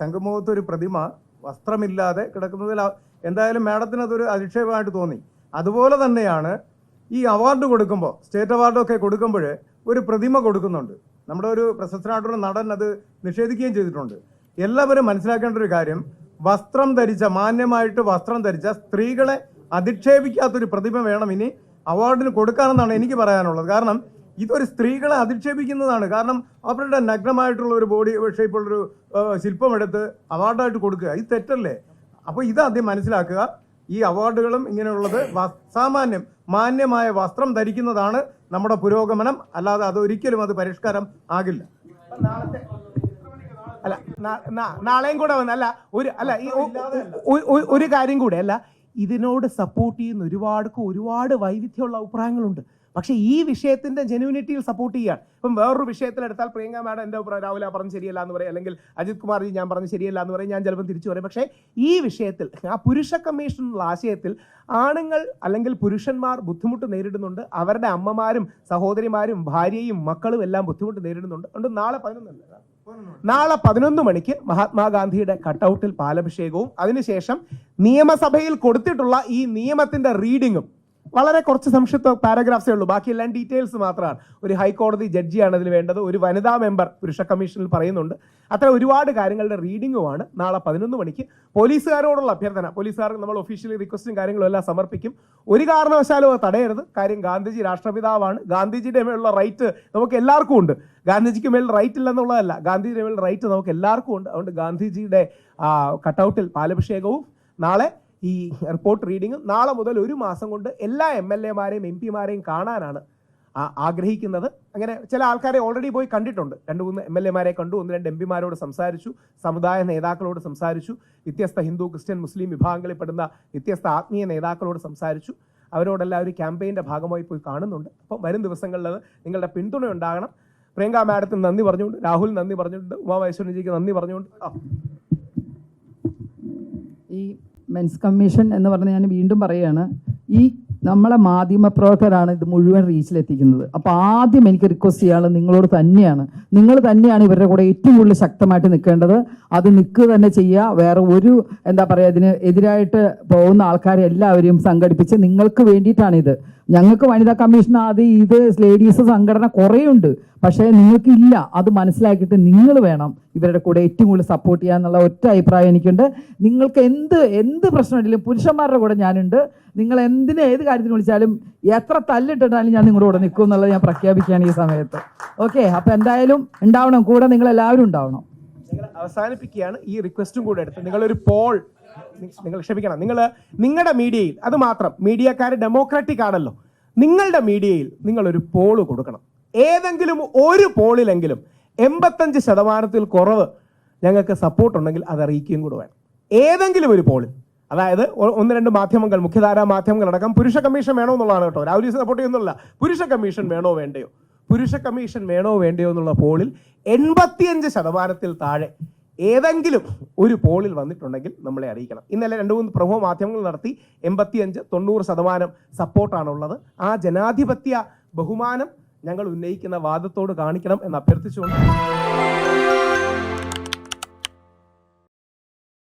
ശംഖുമുഖത്ത് ഒരു പ്രതിമ വസ്ത്രമില്ലാതെ കിടക്കുന്നതിൽ എന്തായാലും മാഡത്തിന് അതൊരു അധിക്ഷേപമായിട്ട് തോന്നി. അതുപോലെ തന്നെയാണ് ഈ അവാർഡ് കൊടുക്കുമ്പോൾ സ്റ്റേറ്റ് അവാർഡൊക്കെ കൊടുക്കുമ്പോൾ ഒരു പ്രതിമ കൊടുക്കുന്നുണ്ട്. നമ്മുടെ ഒരു പ്രശസ്തനായിട്ടുള്ള നടൻ അത് നിഷേധിക്കുകയും ചെയ്തിട്ടുണ്ട്. എല്ലാവരും മനസ്സിലാക്കേണ്ട ഒരു കാര്യം വസ്ത്രം ധരിച്ച മാന്യമായിട്ട് വസ്ത്രം ധരിച്ച സ്ത്രീകളെ അധിക്ഷേപിക്കാത്തൊരു പ്രതിമ വേണം ഇനി അവാർഡിന് കൊടുക്കാനെന്നാണ് എനിക്ക് പറയാനുള്ളത്. കാരണം ഇതൊരു സ്ത്രീകളെ അധിക്ഷേപിക്കുന്നതാണ്. കാരണം അവരുടെ നഗ്നമായിട്ടുള്ള ഒരു ബോഡി ഷേപ്പുള്ളൊരു ശില്പമെടുത്ത് അവാർഡായിട്ട് കൊടുക്കുക. ഇത് തെറ്റല്ലേ? അപ്പോൾ ഇത് ആദ്യം മനസ്സിലാക്കുക. ഈ അവാർഡുകളും ഇങ്ങനെയുള്ളത് സാമാന്യം മാന്യമായ വസ്ത്രം ധരിക്കുന്നതാണ് നമ്മുടെ പുരോഗമനം. അല്ലാതെ അതൊരിക്കലും അത് പരിഷ്കാരം ആകില്ല. അല്ല നാളെയും കൂടെ വന്ന് അല്ല ഒരു അല്ല ഒരു കാര്യം കൂടെ അല്ല ഇതിനോട് സപ്പോർട്ട് ചെയ്യുന്ന ഒരുപാട് ഒരുപാട് വൈവിധ്യമുള്ള അഭിപ്രായങ്ങളുണ്ട്. പക്ഷേ ഈ വിഷയത്തിന്റെ ജെനുവിനിറ്റിയിൽ സപ്പോർട്ട് ചെയ്യാൻ ഇപ്പം വേറൊരു വിഷയത്തിലെടുത്താൽ പ്രിയങ്ക മാഡം എന്റെ രാഹുൽ പറഞ്ഞ് ശരിയല്ല എന്ന് പറയും. അല്ലെങ്കിൽ അജിത് കുമാർജി ഞാൻ പറഞ്ഞ് ശരിയല്ല എന്ന് പറയും. ഞാൻ ചിലപ്പോൾ തിരിച്ചു പറയും. പക്ഷേ ഈ വിഷയത്തിൽ ആ പുരുഷ കമ്മീഷൻ ഉള്ള ആശയത്തിൽ ആണുങ്ങൾ അല്ലെങ്കിൽ പുരുഷന്മാർ ബുദ്ധിമുട്ട് നേരിടുന്നുണ്ട്. അവരുടെ അമ്മമാരും സഹോദരിമാരും ഭാര്യയും മക്കളും എല്ലാം ബുദ്ധിമുട്ട് നേരിടുന്നുണ്ട്. അതുകൊണ്ട് നാളെ പതിനൊന്നല്ല? നാളെ പതിനൊന്ന് മണിക്ക് മഹാത്മാഗാന്ധിയുടെ കട്ടൗട്ടിൽ പാലഭിഷേകവും അതിനുശേഷം നിയമസഭയിൽ കൊടുത്തിട്ടുള്ള ഈ നിയമത്തിന്റെ റീഡിങ്ങും വളരെ കുറച്ച് സംക്ഷിപ്ത പാരഗ്രാഫ്സേ ഉള്ളൂ. ബാക്കിയെല്ലാം ഡീറ്റെയിൽസ് മാത്രമാണ്. ഒരു ഹൈക്കോടതി ജഡ്ജിയാണ് ഇതിൽ വേണ്ടത്. ഒരു വനിതാ മെമ്പർ പുരുഷ കമ്മീഷനിൽ പറയുന്നുണ്ട്. അത്ര ഒരുപാട് കാര്യങ്ങളുടെ റീഡിങ്ങുമാണ് നാളെ പതിനൊന്ന് മണിക്ക് പോലീസുകാരോടുള്ള അഭ്യർത്ഥന. പോലീസുകാർക്ക് നമ്മൾ ഒഫീഷ്യലി റിക്വസ്റ്റും കാര്യങ്ങളും എല്ലാം സമർപ്പിക്കും. ഒരു കാരണവശാലും അത് തടയരുത്. കാര്യം ഗാന്ധിജി രാഷ്ട്രപിതാവാണ്. ഗാന്ധിജിയുടെ മേലുള്ള റൈറ്റ് നമുക്ക് എല്ലാവർക്കും ഉണ്ട്. ഗാന്ധിജിക്ക് മേൽ റൈറ്റ് ഇല്ലെന്നുള്ളതല്ല. ഗാന്ധിജിയുടെ മേൽ റൈറ്റ് നമുക്ക് എല്ലാവർക്കും ഉണ്ട്. അതുകൊണ്ട് ഗാന്ധിജിയുടെ കട്ടൗട്ടിൽ പാലഭിഷേകവും നാളെ ഈ റിപ്പോർട്ട് റീഡിംഗ് നാളെ മുതൽ ഒരു മാസം കൊണ്ട് എല്ലാ എം എൽ എമാരെയും എം പിമാരെയും കാണാനാണ് ആഗ്രഹിക്കുന്നത്. അങ്ങനെ ചില ആൾക്കാരെ ഓൾറെഡി പോയി കണ്ടിട്ടുണ്ട്. രണ്ട് മൂന്ന് എം എൽ എമാരെ കണ്ടു ഒന്ന് രണ്ട് എം പിമാരോട് സംസാരിച്ചു സമുദായ നേതാക്കളോട് സംസാരിച്ചു വ്യത്യസ്ത ഹിന്ദു ക്രിസ്ത്യൻ മുസ്ലിം വിഭാഗങ്ങളിൽ പെടുന്ന വ്യത്യസ്ത ആത്മീയ നേതാക്കളോട് സംസാരിച്ചു. അവരോടെല്ലാം ഒരു ക്യാമ്പയിന്റെ ഭാഗമായി പോയി കാണുന്നുണ്ട്. അപ്പം വരും ദിവസങ്ങളിൽ നിങ്ങളുടെ പിന്തുണ ഉണ്ടാകണം. പ്രിയങ്ക മാഡത്തിന് നന്ദി പറഞ്ഞുകൊണ്ട് രാഹുൽ നന്ദി പറഞ്ഞുകൊണ്ട് ഉമാ മഹേശ്വരൻജിക്ക് നന്ദി പറഞ്ഞുകൊണ്ട്. ഈ മെൻസ് കമ്മീഷൻ എന്ന് പറഞ്ഞ് ഞാൻ വീണ്ടും പറയുകയാണ് ഈ നമ്മളെ മാധ്യമ പ്രവർത്തകരാണ് ഇത് മുഴുവൻ റീച്ചിലെത്തിക്കുന്നത്. അപ്പോൾ ആദ്യം എനിക്ക് റിക്വസ്റ്റ് ചെയ്യാനുള്ളത് നിങ്ങളോട് തന്നെയാണ്. നിങ്ങൾ തന്നെയാണ് ഇവരുടെ കൂടെ ഏറ്റവും കൂടുതൽ ശക്തമായിട്ട് നിൽക്കേണ്ടത്. അത് നിൽക്കുക തന്നെ ചെയ്യുക വേറെ ഒരു എന്താ പറയുക ഇതിന് എതിരായിട്ട് പോകുന്ന ആൾക്കാരെ എല്ലാവരെയും സംഘടിപ്പിച്ച് നിങ്ങൾക്ക് വേണ്ടിയിട്ടാണിത്. ഞങ്ങൾക്ക് വനിതാ കമ്മീഷൻ അത് ഇത് ലേഡീസ് സംഘടന കുറേയുണ്ട്. പക്ഷേ നിങ്ങൾക്കില്ല. അത് മനസ്സിലാക്കിയിട്ട് നിങ്ങൾ വേണം ഇവരുടെ കൂടെ ഏറ്റവും കൂടുതൽ സപ്പോർട്ട് ചെയ്യാന്നുള്ള ഒറ്റ അഭിപ്രായം എനിക്കുണ്ട്. നിങ്ങൾക്ക് എന്ത് എന്ത് പ്രശ്നമുണ്ടെങ്കിലും പുരുഷന്മാരുടെ കൂടെ ഞാനുണ്ട്. നിങ്ങൾ എന്തിന് ഏത് കാര്യത്തിന് വിളിച്ചാലും എത്ര തല്ലിട്ടിട്ടാലും ഞാൻ നിങ്ങളുടെ കൂടെ നിൽക്കും എന്നുള്ളത് ഞാൻ പ്രഖ്യാപിക്കുകയാണ് ഈ സമയത്ത്. ഓക്കെ അപ്പം എന്തായാലും ഉണ്ടാവണം. കൂടെ നിങ്ങൾ എല്ലാവരും ഉണ്ടാവണം. നിങ്ങൾ അവസാനിപ്പിക്കുകയാണ് ഈ റിക്വസ്റ്റും കൂടെ എടുത്ത്. നിങ്ങളൊരു പോൾ നിങ്ങൾ ക്ഷമിക്കണം. നിങ്ങൾ നിങ്ങളുടെ മീഡിയയിൽ അത് മാത്രം മീഡിയക്കാർ ഡെമോക്രാറ്റിക് ആണല്ലോ. നിങ്ങളുടെ മീഡിയയിൽ നിങ്ങളൊരു പോൾ കൊടുക്കണം. ഏതെങ്കിലും ഒരു പോളിലെങ്കിലും എൺപത്തഞ്ച് ശതമാനത്തിൽ കുറവ് ഞങ്ങൾക്ക് സപ്പോർട്ടുണ്ടെങ്കിൽ അത് അറിയിക്കുകയും കൂടെ വേണം. ഏതെങ്കിലും ഒരു പോളിൽ അതായത് ഒന്ന് രണ്ട് മാധ്യമങ്ങൾ മുഖ്യധാരാ മാധ്യമങ്ങൾ അടക്കം പുരുഷ കമ്മീഷൻ വേണോ എന്നുള്ളതാണ് കേട്ടോ. രാഹുൽ സപ്പോർട്ട് ചെയ്യുന്നില്ല. പുരുഷ കമ്മീഷൻ വേണോ വേണ്ടയോ? പുരുഷ കമ്മീഷൻ വേണോ വേണ്ടയോ എന്നുള്ള പോളിൽ എൺപത്തിയഞ്ച് ശതമാനത്തിൽ താഴെ ഏതെങ്കിലും ഒരു പോളിൽ വന്നിട്ടുണ്ടെങ്കിൽ നമ്മളെ അറിയിക്കണം. ഇന്നലെ രണ്ട് മൂന്ന് പ്രമുഖ മാധ്യമങ്ങൾ നടത്തി എൺപത്തിയഞ്ച് തൊണ്ണൂറ് ശതമാനം സപ്പോർട്ടാണുള്ളത്. ആ ജനാധിപത്യ ബഹുമാനം ഞങ്ങൾ ഉന്നയിക്കുന്ന വാദത്തോട് കാണിക്കണം എന്ന് അഭ്യർത്ഥിച്ചുകൊണ്ട്